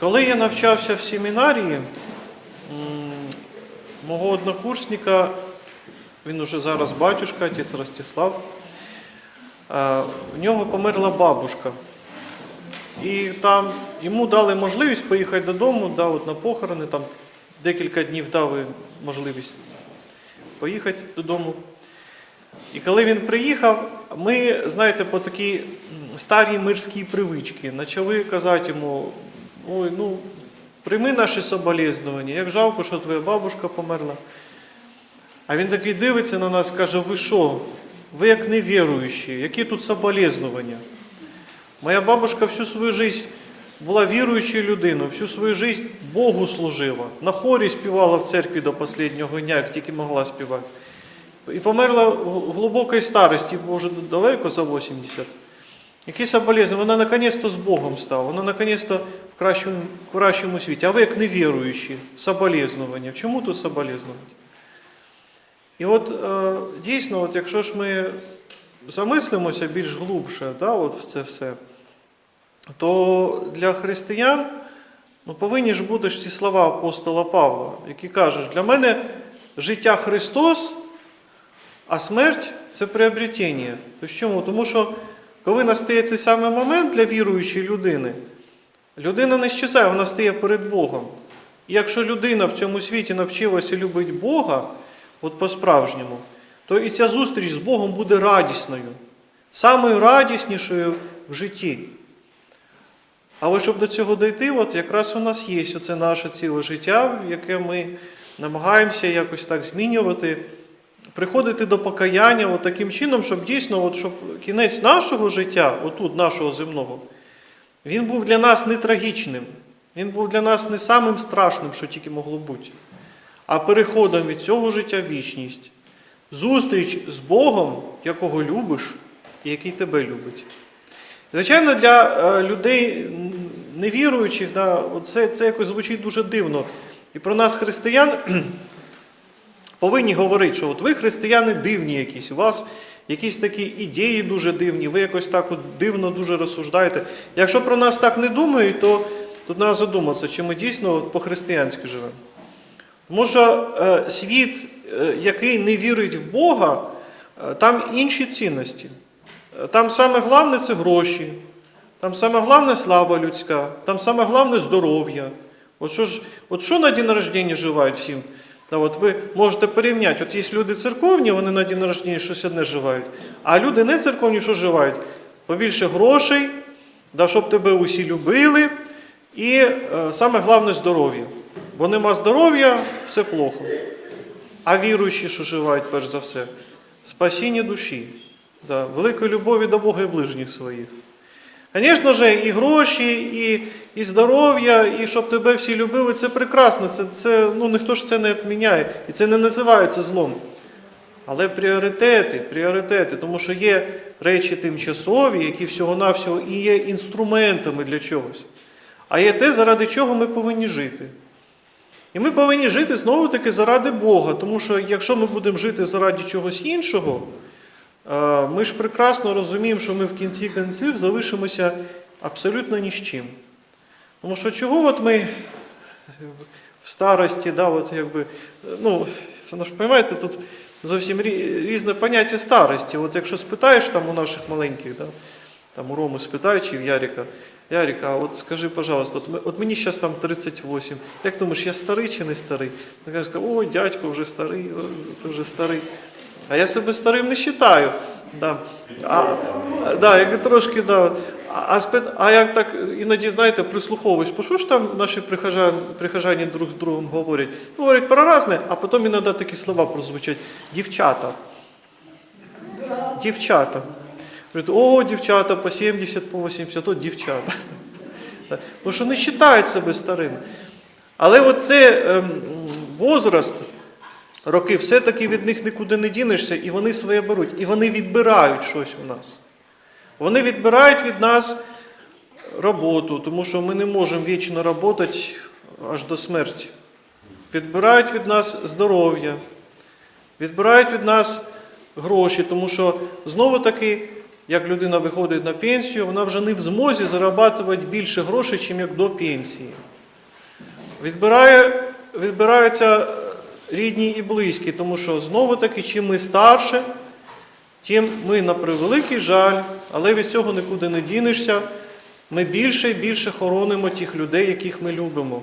Коли я навчався в семінарії, мого однокурсника, він уже зараз батюшка, отець Ростислав, е, в нього померла бабушка. І там йому дали можливість поїхати додому, да, от на похорони, там декілька днів дали можливість поїхати додому. І коли він приїхав, ми, знаєте, по такій старій мирській привичці почали казати йому: ой, ну, прийми наші соболезнування, як жалко, що твоя бабушка померла. А він такий дивиться на нас каже: ви що? Ви як невіруючі, які тут соболезнування? Моя бабушка всю свою жизнь була віруючою людиною, всю свою жизнь Богу служила. На хорі співала в церкві до останнього дня, як тільки могла співати. І померла в глибокій старості, бо вже далеко за 80. Які соболезнования? Вона наконец-то з Богом стала, вона наконец-то в кращому, кращому світі. А ви як невіруючі, соболезнування. Чому тут соболезнувати? І от е, дійсно, от якщо ж ми замислимося більш глубше да, от в це все, то для християн ну, повинні ж бути ж ці слова апостола Павла, які кажуть, для мене життя Христос, а смерть це приобретення. Тобто? Тому що коли настає цей самий момент для віруючої людини, людина не щезає, вона стає перед Богом. І якщо людина в цьому світі навчилася любити Бога, от по-справжньому, то і ця зустріч з Богом буде радісною, самою радіснішою в житті. Але щоб до цього дійти, от якраз у нас є оце наше ціле життя, яке ми намагаємося якось так змінювати, приходити до покаяння от таким чином, щоб дійсно, от, щоб кінець нашого життя, отут, нашого земного, він був для нас не трагічним, він був для нас не самим страшним, що тільки могло бути, а переходом від цього життя в вічність. Зустріч з Богом, якого любиш і який тебе любить. Звичайно, для е, людей невіруючих, да, це, це якось звучить дуже дивно. І про нас, християн, повинні говорити, що от ви християни дивні якісь, у вас якісь такі ідеї дуже дивні, ви якось так от дивно дуже розсуждаєте. Якщо про нас так не думають, то тут треба задуматися, чи ми дійсно по-християнськи живемо. Тому що е, світ, е, який не вірить в Бога, е, там інші цінності. Е, Там саме головне це гроші, там саме головне слава людська, там саме головне здоров'я. От що, ж, от що на день рождення живають всім? Та от ви можете порівняти, от є люди церковні, вони на день рождення щось одне живають, а люди не церковні, що живають? Побільше грошей, да, щоб тебе усі любили, і е, саме головне здоров'я. Бо нема здоров'я, все плохо. А віруючі, що живають, перш за все, спасіння душі, да, великої любові до Бога і ближніх своїх. Звісно ж, і гроші, і, і здоров'я, і щоб тебе всі любили, це прекрасно. Це, це, ну, ніхто ж це не відміняє. І це не називається злом. Але пріоритети, пріоритети, тому що є речі тимчасові, які всього-навсього і є інструментами для чогось. А є те, заради чого ми повинні жити. І ми повинні жити знову-таки заради Бога, тому що якщо ми будемо жити заради чогось іншого, е, ми ж прекрасно розуміємо, що ми в кінці кінців залишимося абсолютно ні з чим. Тому що чого от ми в старості, да, от якби, ну, розумієте, тут зовсім різне поняття старості. От якщо спитаєш там у наших маленьких, да, там у Роми спитають чи в Ярика, Ярика, от скажи, пожалуйста, от, от мені зараз там 38. Як думаєш, я старий чи не старий? Він каже, ой, дядько вже старий, це вже старий. А я себе старим не вважаю. Да. А, да, трошки, да. А, а, як так іноді, знаєте, прислуховуюсь, по що ж там наші прихожани, прихожані друг з другом говорять? Ну, говорять про різне, а потім іноді такі слова прозвучать. Дівчата. Дівчата. О, дівчата по 70, по 80, от дівчата. Тому що не вважають себе старим. Але оце ем, возраст, роки, все-таки від них нікуди не дінешся, і вони своє беруть. І вони відбирають щось у нас. Вони відбирають від нас роботу, тому що ми не можемо вічно працювати аж до смерті. Відбирають від нас здоров'я, відбирають від нас гроші, тому що знову таки як людина виходить на пенсію, вона вже не в змозі зарабатувати більше грошей, ніж як до пенсії. Відбирає, відбираються рідні і близькі, тому що знову таки, чим ми старше, тим ми на превеликий жаль, але від цього нікуди не дінешся. Ми більше і більше хоронимо тих людей, яких ми любимо.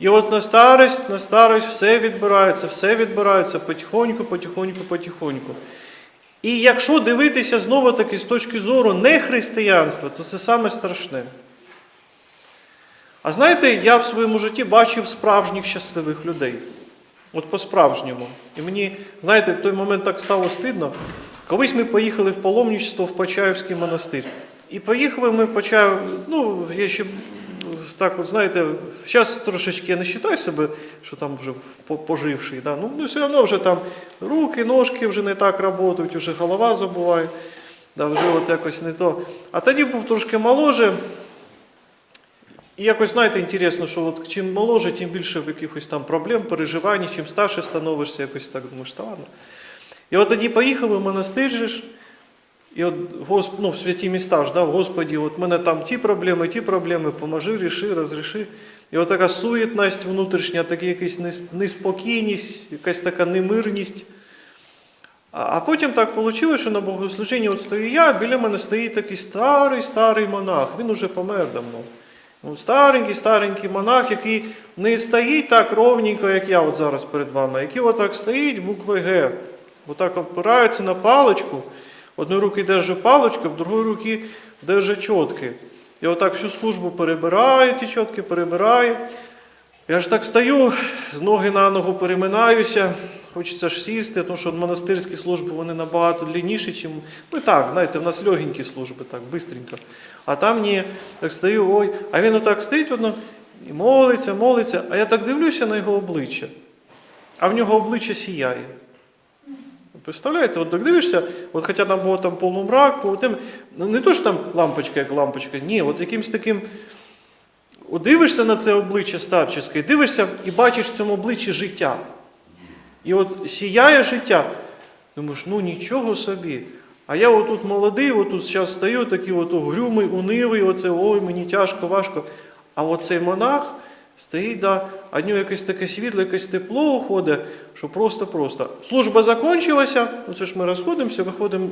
І от на старість, на старість все відбирається, все відбирається потихоньку, потихоньку, потихоньку. І якщо дивитися знову таки з точки зору не християнства, то це саме страшне. А знаєте, я в своєму житті бачив справжніх щасливих людей. От по-справжньому. І мені, знаєте, в той момент так стало стидно. Колись ми поїхали в паломничество в Почаївський монастир. І поїхали ми в Почаїв, ну, я ще так, от знаєте, зараз трошечки я не вважаю себе, що там вже поживший. Да? Ну, ну, все одно вже там руки, ножки вже не так працюють, вже голова забуває. Да, вже от якось не то. А тоді був трошки моложе. І якось, знаєте, інтересно, що от чим моложе, тим більше якихось там проблем, переживань, чим старше становишся, якось так думаєш, та ладно. І от тоді поїхали в монастир ж, і от Госп... ну, в святі міста ж, да, Господі, от мене там ті проблеми, ті проблеми, поможи, ріши, розріши. І от така суєтність внутрішня, така якась неспокійність, якась така немирність. А, потім так вийшло, що на богослужінні от стою я, біля мене стоїть такий старий, старий монах, він уже помер давно. Ну, старенький, старенький монах, який не стоїть так ровненько, як я от зараз перед вами, який отак стоїть буквою Г. Отак опирається на паличку. Одної руки держить паличку, в другої руки держить чотки. І отак всю службу перебирає, ці чотки перебирає. Я ж так стою, з ноги на ногу переминаюся, хочеться ж сісти, тому що монастирські служби вони набагато длинніші, ніж. Ну так, знаєте, в нас легенькі служби, так, бистренько. А там ні, так стою, ой, а він отак стоїть одно і молиться, молиться, а я так дивлюся на його обличчя, а в нього обличчя сіяє. Представляєте, от так дивишся, от хоча там було там полумрак, по тим, ну не то, що там лампочка, як лампочка, ні, от якимсь таким. От дивишся на це обличчя старчеське, дивишся і бачиш в цьому обличчі життя. І от сіяє життя. Думаєш, ну нічого собі. А я отут молодий, отут зараз стою, такий от угрюмий, унивий, оце ой, мені тяжко, важко. А оцей монах стоїть, да, а в нього якесь таке світло, якесь тепло уходить, що просто-просто. Служба закінчилася, оце ж ми розходимося, виходимо.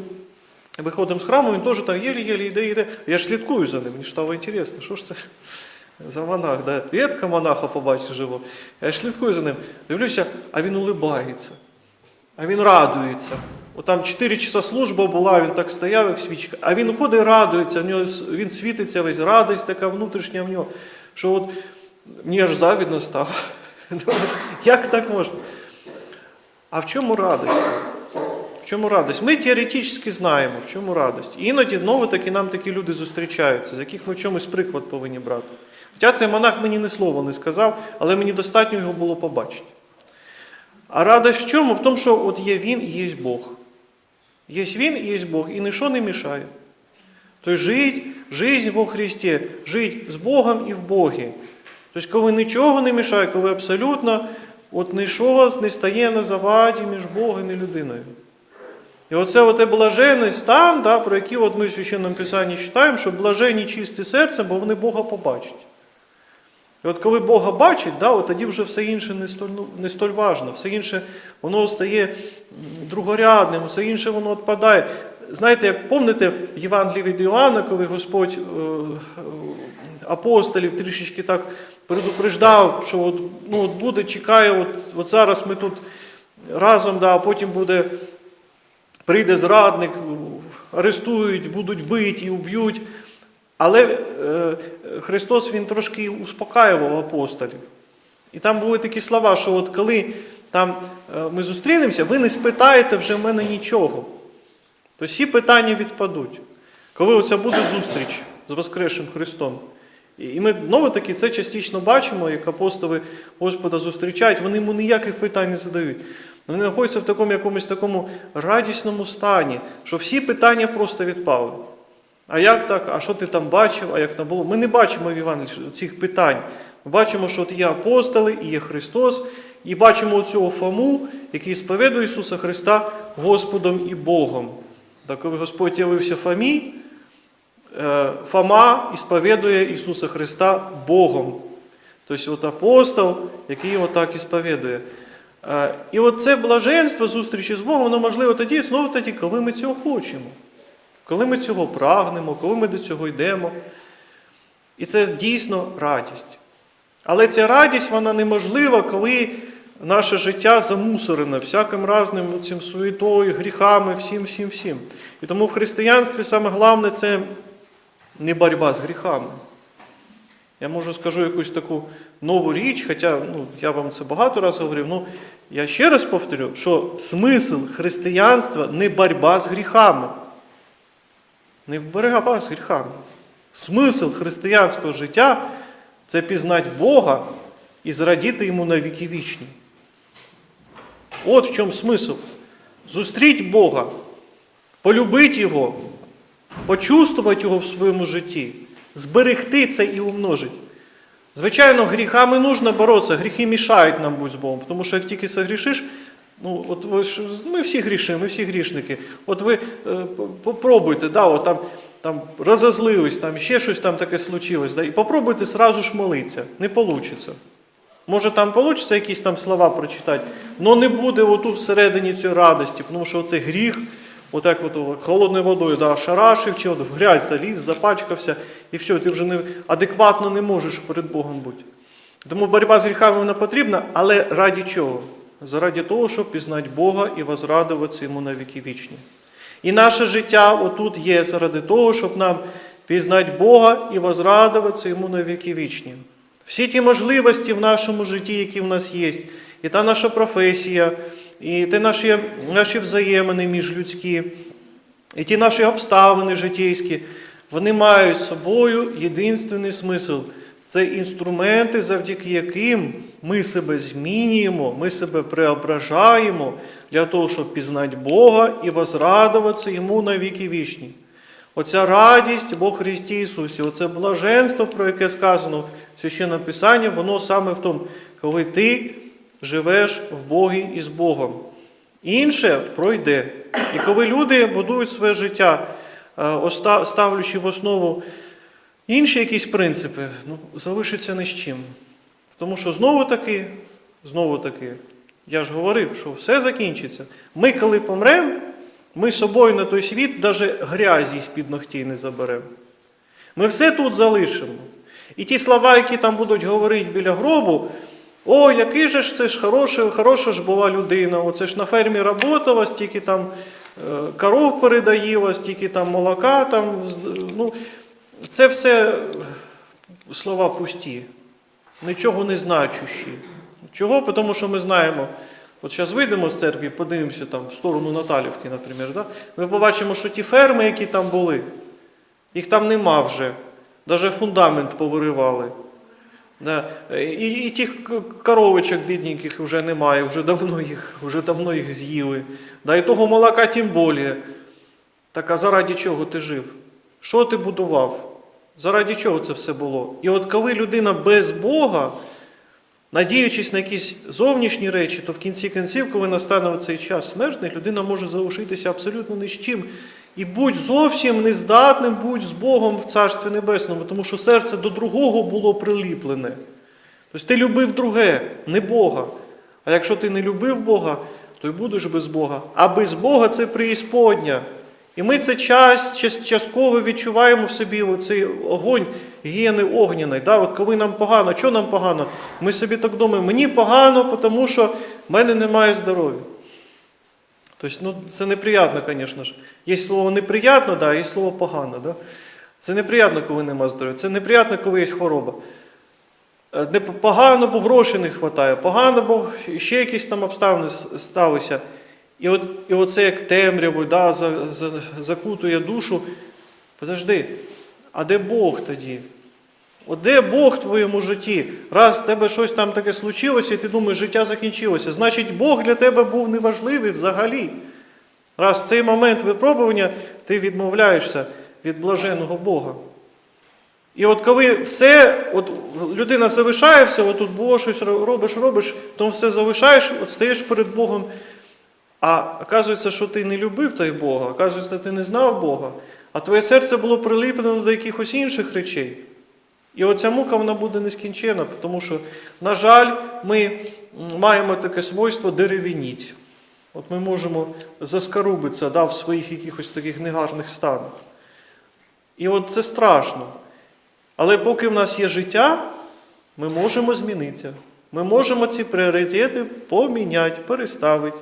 Виходимо з храму, він теж так єлі-єлі йде, йде. Я ж слідкую за ним, мені стало інтересно, що ж це за монах, да? Рідко монаха побачив живо. Я ж слідкую за ним. Дивлюся, а він улибається, а він радується. От там 4 часа служба була, він так стояв, як свічка. А він ходить, радується, в нього, він світиться весь, радість така внутрішня в нього, що от мені аж завідно стало. Як так можна? А в чому радість? В чому радість? Ми теоретично знаємо, в чому радість. І іноді знову таки нам такі люди зустрічаються, з яких ми в чомусь приклад повинні брати. Хоча цей монах мені ні слова не сказав, але мені достатньо його було побачити. А радість в чому? В тому, що от є він і є Бог. Є він і є Бог, і ніщо не мішає. Тобто жить, жизнь во Христі, жить з Богом і в Богі. Тобто, коли нічого не мішає, коли абсолютно от нічого не стає на заваді між Богом і людиною. І оце оте блажений стан, да, про який от ми в Священному Писанні читаємо, що блажені чисті серцем, бо вони Бога побачать. І от коли Бога бачить, да, от тоді вже все інше не столь, ну, не столь важно, все інше воно стає другорядним, все інше воно відпадає. Знаєте, пам'ятаєте в Євангелії від Іоанна, коли Господь е, е, апостолів трішечки так предупреждав, що от, ну, от буде, чекає, от, от зараз ми тут разом, да, а потім буде прийде зрадник, арестують, будуть биті, уб'ють. Але е, Христос Він трошки успокаював апостолів. І там були такі слова, що от коли там е, ми зустрінемося, ви не спитаєте вже в мене нічого. То всі питання відпадуть. Коли оця буде зустріч з Воскресшим Христом. І ми знову таки це частично бачимо, як апостоли Господа зустрічають, вони йому ніяких питань не задають. Вони знаходяться в такому якомусь такому радісному стані, що всі питання просто відпали. А як так? А що ти там бачив? А як там було? Ми не бачимо в Євангелії цих питань. Ми бачимо, що от є апостоли, і є Христос, і бачимо цього Фому, який сповідує Ісуса Христа Господом і Богом. Да, коли Господь явився Фомі, е, Фома ісповідує Ісуса Христа Богом. Тобто от апостол, який його так ісповідує. Е, І от це блаженство зустрічі з Богом, воно можливо тоді, знову тоді, коли ми цього хочемо, коли ми цього прагнемо, коли ми до цього йдемо. І це дійсно радість. Але ця радість вона неможлива, коли наше життя замусорене всяким разним цим суєтою, гріхами, всім, всім, всім. І тому в християнстві саме головне це не боротьба з гріхами. Я можу скажу якусь таку нову річ, хоча ну, я вам це багато разів говорив. Ну, я ще раз повторю, що смисл християнства не боротьба з гріхами. Не боротьба з гріхами. Смисл християнського життя це пізнати Бога і зрадіти йому на віки вічні. От в чому смисл. Зустріть Бога, полюбити Його, почувствувати Його в своєму житті, зберегти це і умножити. Звичайно, гріхами нужно боротися, гріхи мішають нам бути з Богом, тому що як тільки согрішиш, ну, от ми всі грішимо, ми всі грішники. От ви е, попробуйте, да, от там, там розозлились, там ще щось там таке случилось, да, і попробуйте сразу ж молитися. Не вийде. Може там вийде якісь там слова прочитати, але не буде отут всередині цієї радості, тому що оцей гріх, отак от о, холодною водою да, шарашив, чи от в грязь заліз, запачкався, і все, ти вже не, адекватно не можеш перед Богом бути. Тому боротьба з гріхами вона потрібна, але раді чого? Заради того, щоб пізнати Бога і возрадуватися йому на віки вічні. І наше життя отут є заради того, щоб нам пізнати Бога і возрадуватися йому на віки вічні. Всі ті можливості в нашому житті, які в нас є, і та наша професія, і ті наші, наші взаємини міжлюдські, і ті наші обставини життєйські, вони мають собою єдинственний смисл. Це інструменти, завдяки яким ми себе змінюємо, ми себе преображаємо для того, щоб пізнати Бога і возрадуватися Йому на віки вічні. Оця радість Бог Христі Ісусі, оце блаженство, про яке сказано в Священному Писанні, воно саме в тому, коли ти живеш в Богі і з Богом. Інше пройде. І коли люди будують своє життя, е, ставлячи в основу інші якісь принципи, ну, залишиться ні з чим. Тому що знову таки, знову таки, я ж говорив, що все закінчиться. Ми, коли помремо, ми з собою на той світ навіть грязі з-під ногтей не заберемо. Ми все тут залишимо. І ті слова, які там будуть говорити біля гробу, о, який же ж це ж хороша, хороша ж була людина, оце ж на фермі працювала, стільки там е, коров передаїла, стільки там молока, там, ну, це все слова пусті, нічого не значущі. Чого? Тому що ми знаємо. От зараз вийдемо з церкви, подивимося там в сторону Наталівки, наприклад, да? ми побачимо, що ті ферми, які там були, їх там нема вже. Навіть фундамент повиривали. Да? І, і тих коровичок бідненьких вже немає, вже давно їх вже давно їх з'їли. Да? І того молока тим більше. Так а заради чого ти жив? Що ти будував? Заради чого це все було? І от коли людина без Бога, надіючись на якісь зовнішні речі, то в кінці кінців, коли настане цей час смертний, людина може залишитися абсолютно ні з чим. І будь зовсім нездатним, будь з Богом в Царстві Небесному, тому що серце до другого було приліплене. Тобто ти любив друге, не Бога. А якщо ти не любив Бога, то й будеш без Бога. А без Бога це преісподня. І ми це час, частково відчуваємо в собі цей огонь гієни огняний. Да? От коли нам погано, що нам погано? Ми собі так думаємо, мені погано, тому що в мене немає здоров'я. Тобто, ну, це неприємно, звісно ж. Є слово неприємно, да, є слово погано. Да? Це неприємно, коли немає здоров'я. Це неприємно, коли є хвороба. Не Погано, бо грошей не вистачає, погано, бо ще якісь там обставини сталися. І от, і оце як темрявою да, за, за, закутує душу. Подожди, а де Бог тоді? От де Бог в твоєму житті? Раз в тебе щось там таке случилося, і ти думаєш, життя закінчилося. Значить, Бог для тебе був неважливий взагалі. Раз в цей момент випробування ти відмовляєшся від блаженого Бога. І от коли все, от людина залишає все, от тут було щось робиш, робиш, то все залишаєш, от стаєш перед Богом А оказується, що ти не любив той Бога, оказується, ти не знав Бога, а твоє серце було приліплено до якихось інших речей. І оця мука вона буде нескінчена, тому що, на жаль, ми маємо таке свойство деревініть. От ми можемо заскарубитися да, в своїх якихось таких негарних станах. І от це страшно. Але поки в нас є життя, ми можемо змінитися. Ми можемо ці пріоритети поміняти, переставити,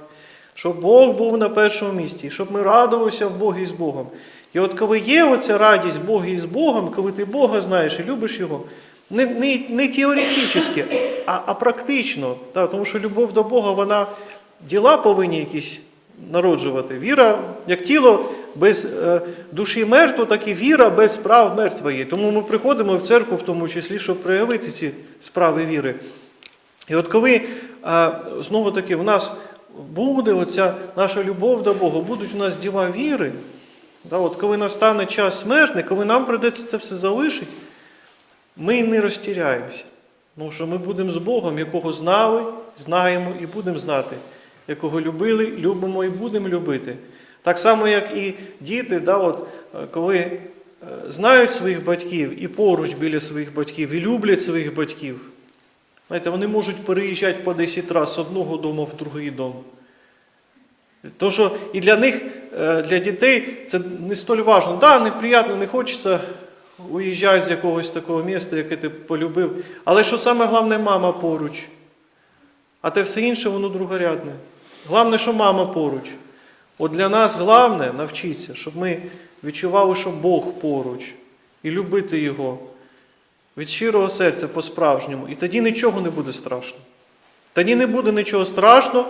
щоб Бог був на першому місці, щоб ми радувалися в Богі з Богом. І от коли є оця радість в Богі і з Богом, коли ти Бога знаєш і любиш Його, не, не, не теоретично, а, а практично. Да, тому що любов до Бога, вона діла повинні якісь народжувати. Віра, як тіло без е, душі мертво, так і віра без справ мертва є. Тому ми приходимо в церкву, в тому числі, щоб проявити ці справи віри. І от коли а, знову таки в нас буде оця наша любов до Бога, будуть у нас діла віри, да, от коли настане час смертний, коли нам прийдеться це все залишити, ми не розтіряємося. Тому що ми будемо з Богом, якого знали, знаємо і будемо знати, якого любили, любимо і будемо любити. Так само, як і діти, да, от, е, коли е, знають своїх батьків і поруч біля своїх батьків, і люблять своїх батьків. Знаєте, вони можуть переїжджати по 10 разів з одного дому в другий дом. То, що і для них, для дітей, це не столь важливо. Да, неприємно, не хочеться уїжджати з якогось такого міста, яке ти полюбив. Але що саме головне, мама поруч. А те все інше, воно другорядне. Головне, що мама поруч. От для нас головне навчитися, щоб ми відчували, що Бог поруч, і любити Його від щирого серця по-справжньому. І тоді нічого не буде страшно. Тоді не буде нічого страшного,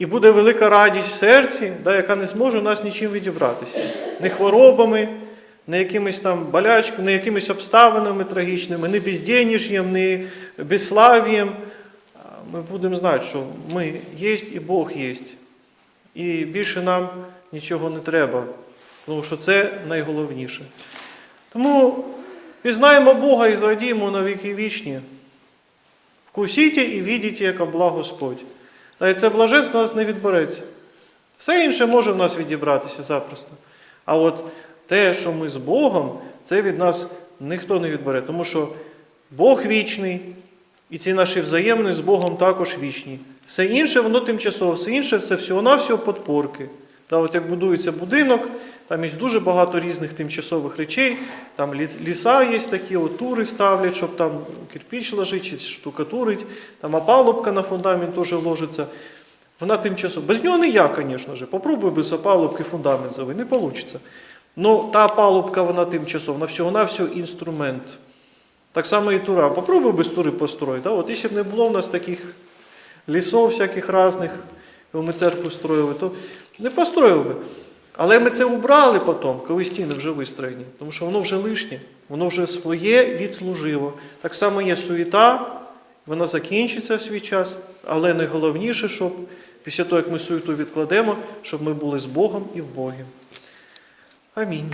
і буде велика радість в серці, да, яка не зможе у нас нічим відібратися. Не хворобами, не якимись там болячками, не якимись обставинами трагічними, не безденежжям, не безслав'ям. Ми будемо знати, що ми є і Бог є. І більше нам нічого не треба, тому що це найголовніше. Тому пізнаємо Бога і зрадіємо на віки вічні. Вкусіть і відіть, яка благ Господь. Та й це блаженство у нас не відбереться. Все інше може в нас відібратися запросто. А от те, що ми з Богом, це від нас ніхто не відбере. Тому що Бог вічний, і ці наші взаємини з Богом також вічні. Все інше, воно тимчасово, все інше це всього-навсього подпорки. Та от як будується будинок, там є дуже багато різних тимчасових речей, там ліса є такі, тури ставлять, щоб там кирпіч ложить, чи штукатурить, там опалубка на фундамент теж ложиться. Вона тимчасова. Без нього не я, звісно ж. Попробуй без опалубки фундамент завий, не вийде. Ну, та опалубка, вона тимчасова, вона всього-навсього інструмент. Так само і тура. Попробуй без тури построїти. Да? От якщо б не було в нас таких лісов всяких різних, коли ми церкву строїли, то не построїв би. Але ми це убрали потім, коли стіни вже вистроєні, тому що воно вже лишнє, воно вже своє відслужило. Так само є суєта, вона закінчиться в свій час, але найголовніше, щоб після того, як ми суєту відкладемо, щоб ми були з Богом і в Богі. Амінь.